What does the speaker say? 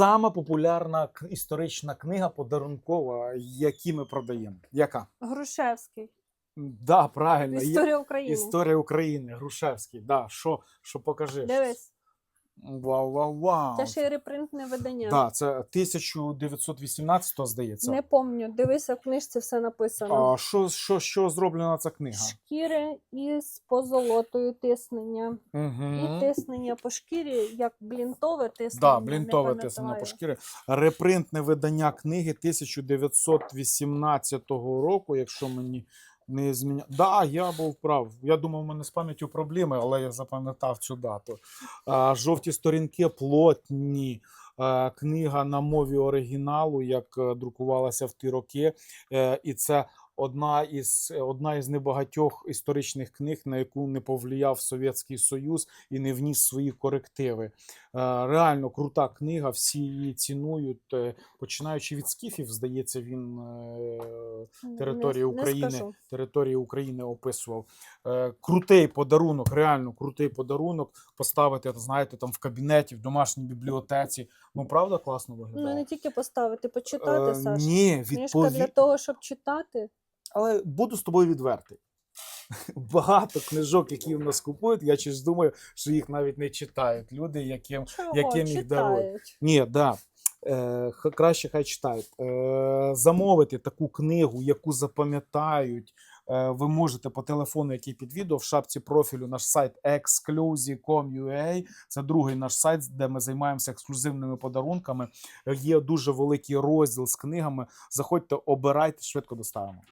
Сама популярна історична книга подарункова, які ми продаємо. Яка? Грушевський. Да, правильно. Історія України. Історія України, Грушевський. Да, що, що покажи? Дивись, Вау, вау, вау. це ще й репринтне видання. Да, це 1918, здається. Не помню. Дивися, в книжці все написано. А що, що, що зроблена ця книга? Шкіри із позолотою тиснення. Угу. І тиснення по шкірі, як блінтове тиснення. Да, блінтове тиснення по шкірі. Репринтне видання книги 1918 року, якщо мені не зміня. Да, я був прав. Я думав, у мене з пам'яттю проблеми, але я запам'ятав цю дату. А, жовті сторінки плотні. Книга на мові оригіналу, як е, друкувалася в ті роки, Е, і це одна із одна із небагатьох історичних книг, на яку не повлияв Совєтський Союз і не вніс свої корективи. Е, Реально крута книга, всі її цінують. е, Починаючи від скіфів, здається, він е, території України, території України описував. Крутий подарунок, реально крутий подарунок. Поставити, знаєте, там в кабінеті, в домашній бібліотеці. Ну правда класно Ну не тільки поставити, почитати, Саш. Ні, Книжка для того, щоб читати. Але буду з тобою відвертий. Багато книжок, які в нас купують, я щось думаю, що їх навіть не читають. Люди, яким. Чого? Яким їх дарують? Ні, да. Е, краще хай читають. Е, замовити таку книгу, яку запам'ятають. Е, ви можете по телефону, який під відео, в шапці профілю наш сайт exclusive.com.ua. Це другий наш сайт, де ми займаємося ексклюзивними подарунками. Е, Є дуже великий розділ з книгами. Заходьте, обирайте, швидко доставимо.